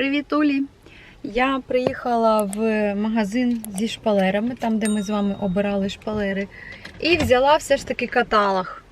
Привіт, Улі! Я приїхала в магазин зі шпалерами, там, де ми з вами обирали шпалери, і взяла все ж таки каталог.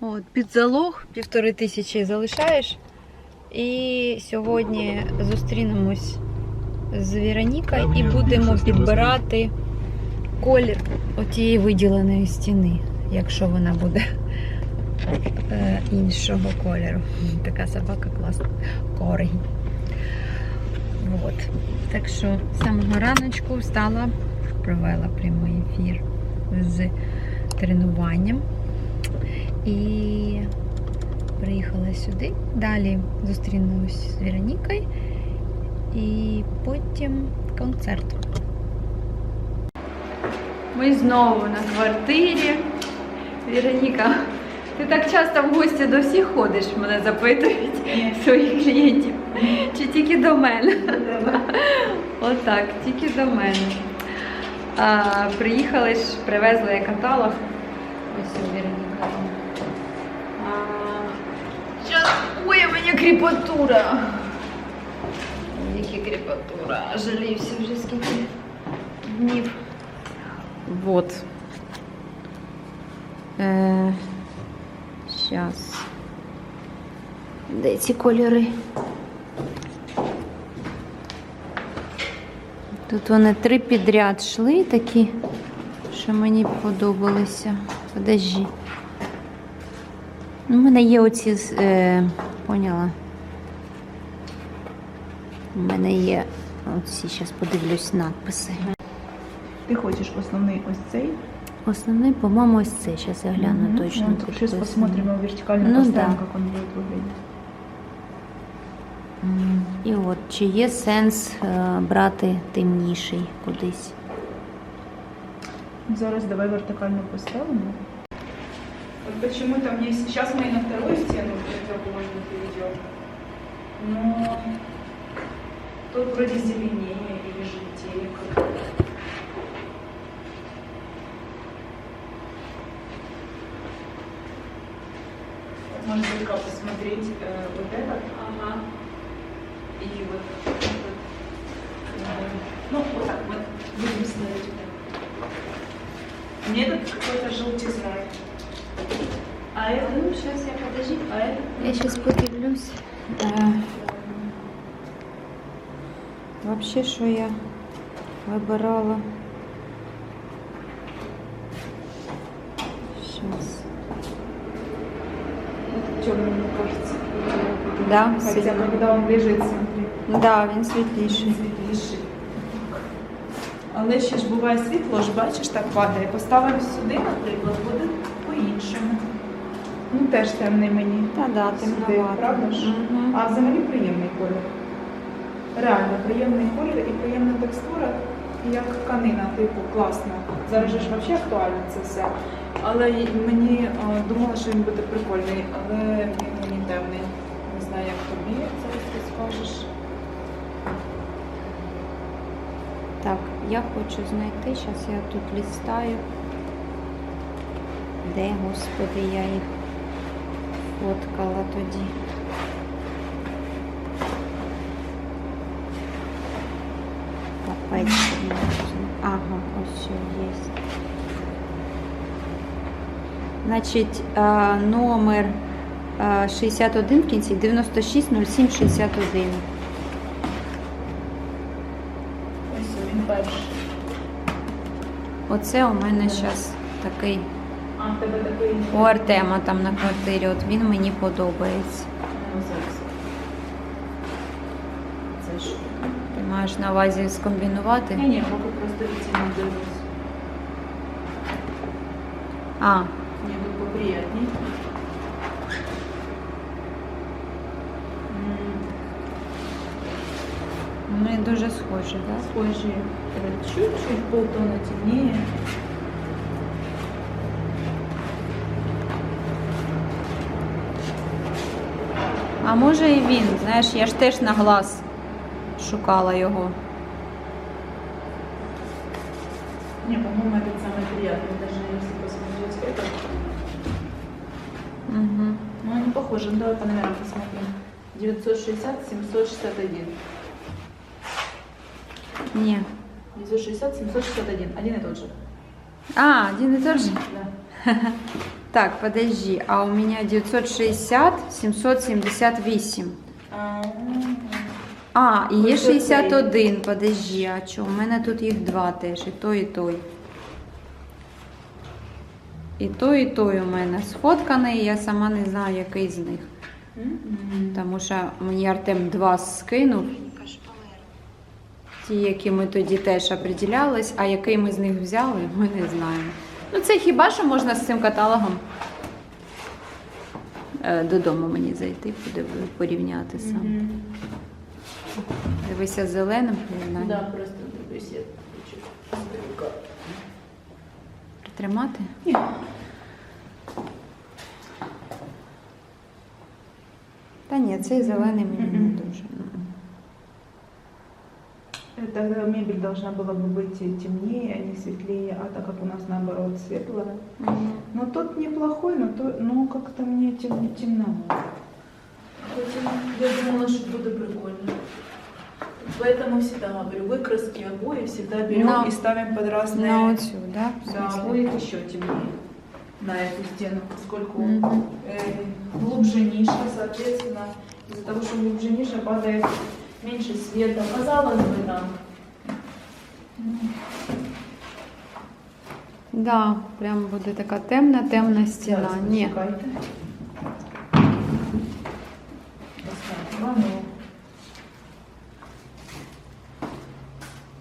От, під залог півтори тисячі залишаєш. І сьогодні зустрінемось з Віронікою і будемо підбирати колір отієї виділеної стіни, якщо вона буде е, іншого кольору. Така собака класна. Коргі. От. Так що з самого раночку встала, провела прямий ефір з тренуванням і приїхала сюди. Далі зустрінусь з Веронікою і потім концерт. Ми знову на квартирі. Вероніка, ти так часто в гості до всіх ходиш, мене запитують своїх клієнтів. Чи тільки до мене? Отак, тільки до мене. А, приїхали ж, привезли я каталог. Ось у Вероніка. Щас, ой, у мене кріпатура. Яка кріпатура. Жалівся вже скільки днів. Вот. Е, Сейчас. Де ці кольори? Тут вони три підряд йшли такі, що мені подобалися. Подожди. Ну, У мене є оці, е, поняла. У мене є оці, зараз подивлюсь надписи. Ти хочеш основний ось цей? Основний, по-моєму, ось це. Зараз я гляну Мгм. точно. Ну, Сейчас підписано. посмотрим его вертикально Ну поставим, да. как он будет выглядеть. М, І от, чи є сенс е, брати темніший кудись? Зараз давай вертикально поставим. Вот почему там есть... Сейчас мы и на вторую стену прямоугольную перейдем. Но тут вроде зеленее или желтее. как-то. Вот Может быть, как посмотреть э, вот этот. Ага. И вот. Э, Ну, вот так вот. Будем ставить вот так. Мне этот какой-то желтизной. А это, ну, сейчас я подожди, а это? Я зараз подивлюсь. Е, Вообще, що я вибирала? Сейчас. Темный, мне кажется. Да, Хотя, когда он лежить, смотри, Да, він світліший. світліший. Але ще ж буває світло, ж бачиш, так падає. Поставимо сюди, наприклад, буде по-іншому. Ну, теж темний мені. Та да, темновато. правда ж? Мгм. А взагалі приємний колір. Реально приємний колір і приємна текстура, і як тканина, типу, класна. Зараз же ж взагалі актуально це все. Але мені а, думала, що він буде прикольний, але він мені темний. Не знаю, як тобі зараз ти скажеш. Так, я хочу знайти, зараз я тут листаю. Де, господи, я їх фоткала тоді. Ага, ось що є. Значить, е, номер е, 61 в кінці 960761. Ось він перший. Оце у мене зараз такий А, тебе такий у Артема там на квартирі. От він мені подобається. Ну. Це ж. Ти маєш на увазі скомбінувати? Ні, ні, поки просто відтінок дивлюсь. А, Мне был поприятней. вони дуже схожі, так? Схожие. э, Чуть-чуть полтона темнее. А може і він, знаєш, я ж теж на глаз шукала його. Не, по-моему, этот самый приятный, даже если посмотреть этот. Угу. Ну, они похожи. Ну, давай по номерам посмотрим. 960, 761. Ні. 960, 761. Один и тот же. А, один і той же? Да. Так, подожди. А у меня 960, 778. А, і є Ось оцей. 61, подожди, а що? У мене тут їх два теж, і той, і той. І той, і той у мене сфотканий, я сама не знаю, який з них. Тому що мені Артем два скинув. Ті, які ми тоді теж определялись, а який ми з них взяли, ми не знаємо. Ну, це хіба що можна з цим каталогом е, додому мені зайти, порівняти сам. Мгм. Дивися зеленим, не знаю. Да, просто свет. Притримати. Нет. Та ні, цей зелений мені не Мгм. дуже. Тогда мебель должна была бы быть темнее, а не светлее, а так как у нас наоборот светлая. Мгм. Но тот неплохой, но, то, но как-то мне тем. Хотя Я думала, что будет прикольно. Поэтому всегда говорю, выкраски обои всегда берем На- и ставим под разные. На оцю, да? в Да, будет еще темнее на эту стену, поскольку Мгм. э, глубже ниша, соответственно, из-за того, что глубже ниша падает меньше света. Казалось бы, там. Да, прям буде така темна, темна стіна. Зараз Ні. почекайте.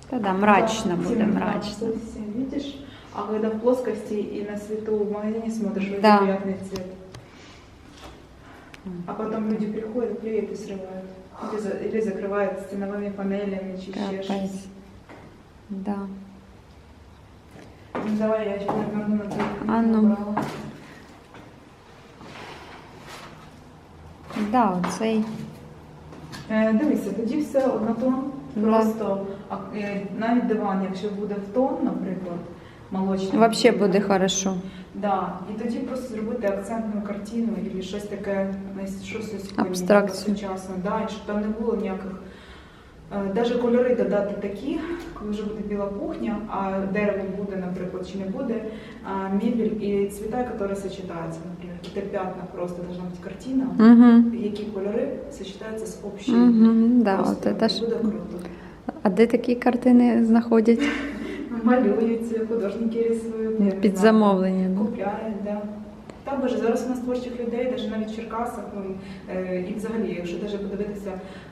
Та да, мрачно да, буде, темно мрачно. совсем, видишь? А когда в плоскости и на свету в магазине смотришь, очень Да. приятный цвет. А потом люди приходят, клеят и срывают. Или, или закрывают стеновыми панелями, чи ще щось. Да. Ну, давай я ще наверну на це А ну. Да, оцей. Е, дивися, тоді все однотон. Да. Просто а, е, навіть диван, якщо буде в тон, наприклад, молочний. Вообще буде хорошо. Да. І тоді просто зробити акцентну картину або щось таке, щось Абстракцію. сучасно. Да, і щоб там не було ніяких. Навіть кольори додати такі, коли вже буде біла кухня, а дерево буде, наприклад, чи не буде, а мебель і цвіта, які сочетаються, наприклад. Це п'ятна просто должна бути картина, Угу. які кольори сочетаються з общим. Угу. Да, Просто от це ж. буде круто. А де такі картини знаходять? Малюються, художники рисують. Під замовлення. Купляють, да. Та боже, зараз у нас творчих людей, навіть навіть в Черкасах, ну, е, і взагалі, якщо навіть подивитися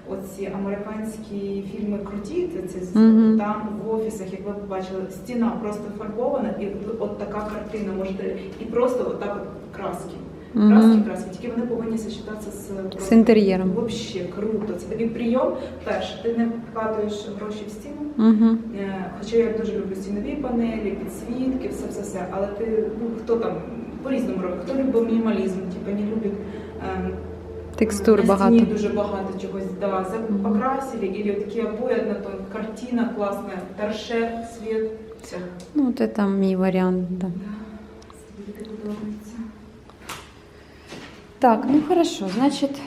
оці американські фільми круті, це, це Мгм. там в офісах, як ви побачили, стіна просто фарбована, і от така картина можете, і просто отак от краски. Краски, Угу. краски, тільки вони повинні сочетатися з, З інтер'єром. Вообще круто. Це такий прийом. Перше, ти не вкладаєш гроші в стіну. Угу. Е, Хоча я дуже люблю стінові панелі, підсвітки, все все все. Але ти ну хто там по-різному робить, хто любить мінімалізм, типу не любить ем, Текстур на багато. стіні дуже багато чогось да, покрасили, і такі обої однотон, картина класна, торшер, світ, все. Ну, це там мій варіант, да. Подобається. Так, ну хорошо, значить,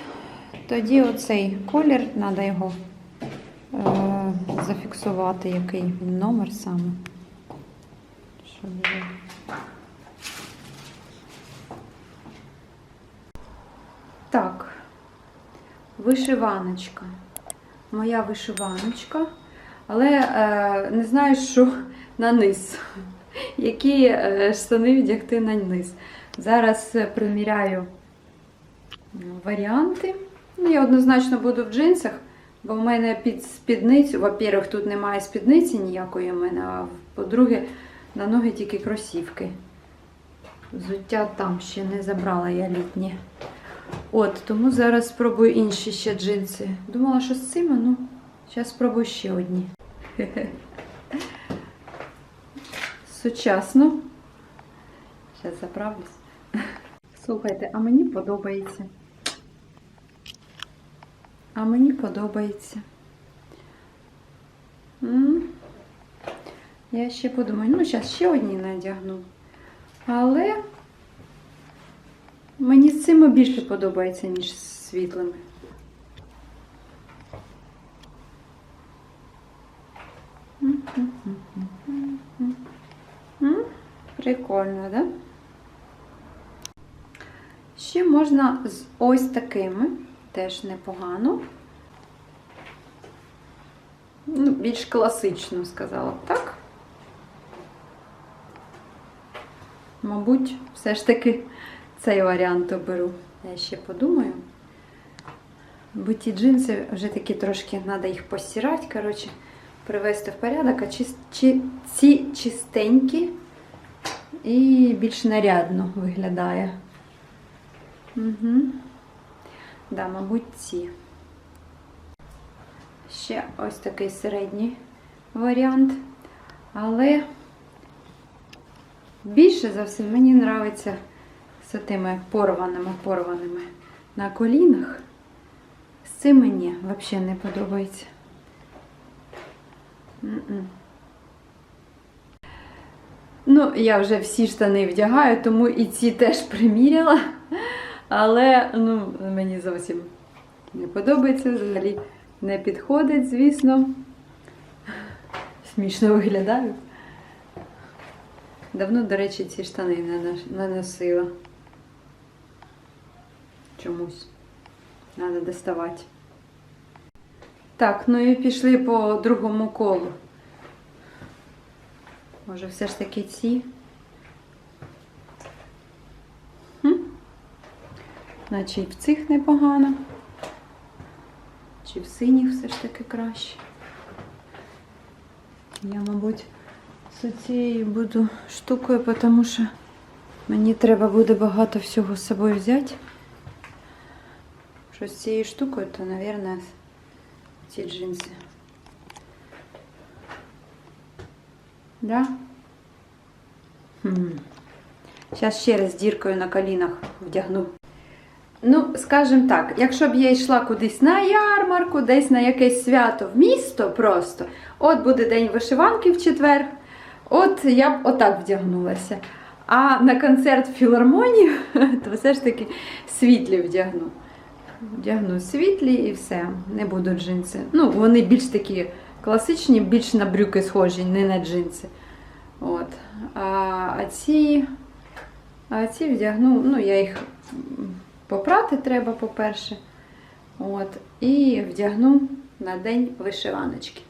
тоді оцей колір, треба його е, зафіксувати, який номер саме. Щоб Так, вишиваночка. Моя вишиваночка. Але е, не знаю, що на низ. Які е, штани віддягти на низ. Зараз е, приміряю варіанти. Ну, я однозначно буду в джинсах, бо в мене під спідницю, во-первых, тут немає спідниці ніякої в мене, а по-друге, на ноги тільки кросівки. Взуття там ще не забрала я літнє. От, тому зараз спробую інші ще джинси. Думала, що з цими, ну, зараз спробую ще одні. Сучасно. Зараз заправлюсь. Слухайте, а мені подобається. А мені подобається. Я ще подумаю, ну, зараз ще одні надягну. Але мені з цими більше подобається, ніж з світлими. Прикольно, да? Ще можна з ось такими теж непогано. Ну, більш класично сказала б так. Мабуть, все ж таки цей варіант оберу. Я ще подумаю. Бо ті джинси вже такі трошки треба їх постирати, коротше, привести в порядок, а чис- чи- ці чистенькі і більш нарядно виглядає. Угу. Да, мабуть, ці. Ще ось такий середній варіант. Але більше за все мені подобається з тими порваними, порваними на колінах. З цим мені взагалі не подобається. Ну, я вже всі штани вдягаю, тому і ці теж приміряла. Але ну, мені зовсім не подобається, взагалі не підходить, звісно. Смішно виглядаю. Давно, до речі, ці штани не носила. Чомусь. Треба доставати. Так, ну і пішли по другому колу. Може, все ж таки ці. Наче і в цих непогано. Чи в синіх все ж таки краще. Я, мабуть, з цією буду штукою, тому що мені треба буде багато всього з собою взяти. Що з цією штукою, то, мабуть, ці джинси. Да? Зараз ще раз діркою на колінах вдягну. Ну, скажімо так, якщо б я йшла кудись на ярмарку, десь на якесь свято в місто просто, от буде день вишиванки в четвер, от я б отак вдягнулася. А на концерт в філармонію, то все ж таки світлі вдягну. Вдягну світлі і все, не буду джинси. Ну, вони більш такі класичні, більш на брюки схожі, не на джинси. От. А, а ці, а ці вдягну, ну, я їх попрати треба, по-перше. От. І вдягну на день вишиваночки.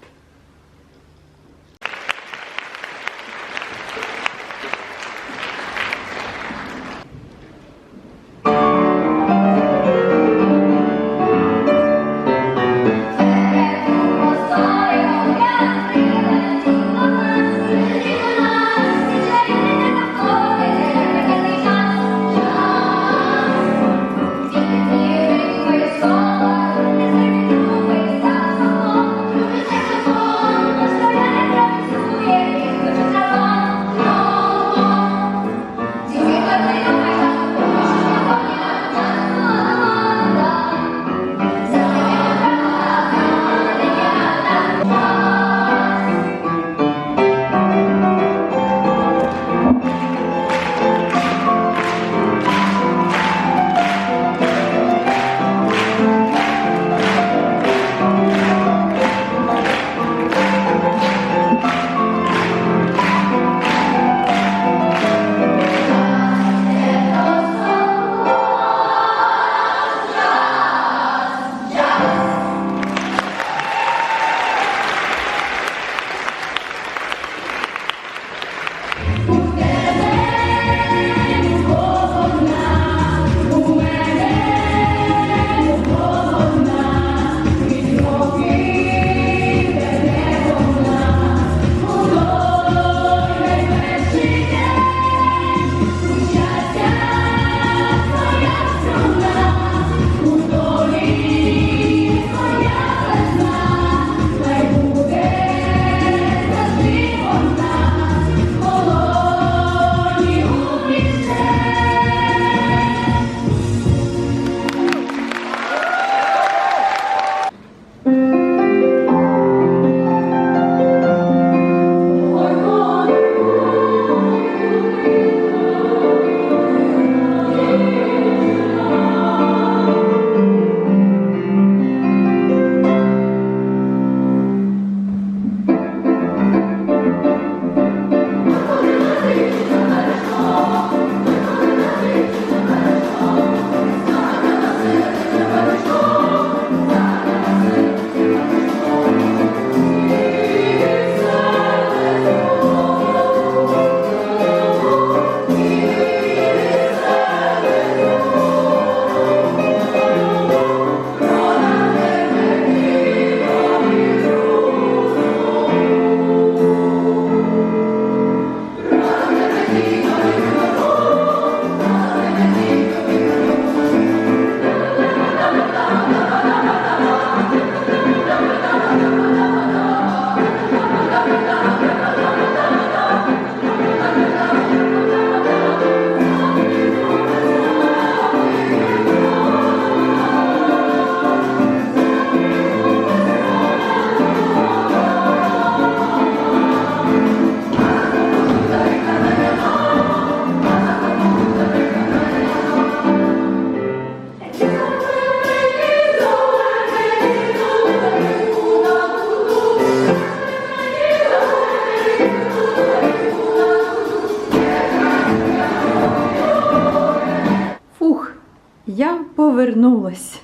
Повернулось.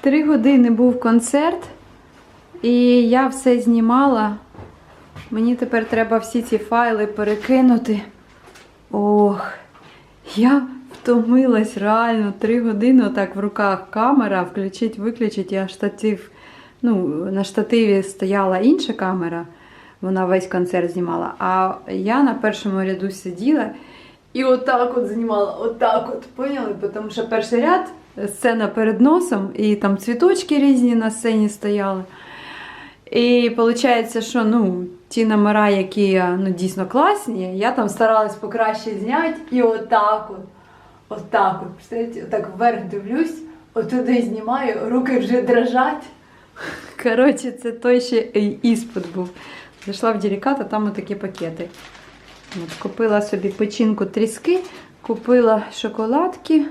Три години був концерт, і я все знімала. Мені тепер треба всі ці файли перекинути. Ох, я втомилась реально три години отак в руках камера, включить, виключить, я штатив. Ну, на штативі стояла інша камера, вона весь концерт знімала. А я на першому ряду сиділа і отак от знімала, отак от, поняли? Тому що перший ряд, сцена перед носом, і там цвіточки різні на сцені стояли. І виходить, що ну, ті номера, які ну, дійсно класні, я там старалась покраще зняти і отак от. Отак от. Представляєте, отак вверх дивлюсь, отуди знімаю, руки вже дрожать. Коротше, це той ще іспит був. Зайшла в Дірікат, а там отакі пакети. От, купила собі печінку тріски, купила шоколадки,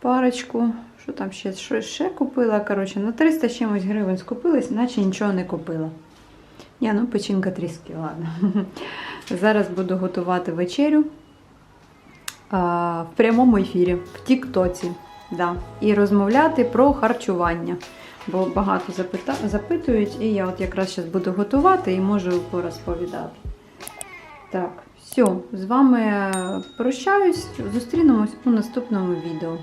парочку. Що там ще? Що ще купила? Коротше, на 300 чимось гривень скупилась, наче нічого не купила. Ні, ну печінка тріски, ладно. Зараз буду готувати вечерю а, в прямому ефірі, в Тіктоці. Да. І розмовляти про харчування. Бо багато запита... запитують, і я от якраз зараз буду готувати і можу порозповідати. Так, все, з вами прощаюсь. Зустрінемось у наступному відео.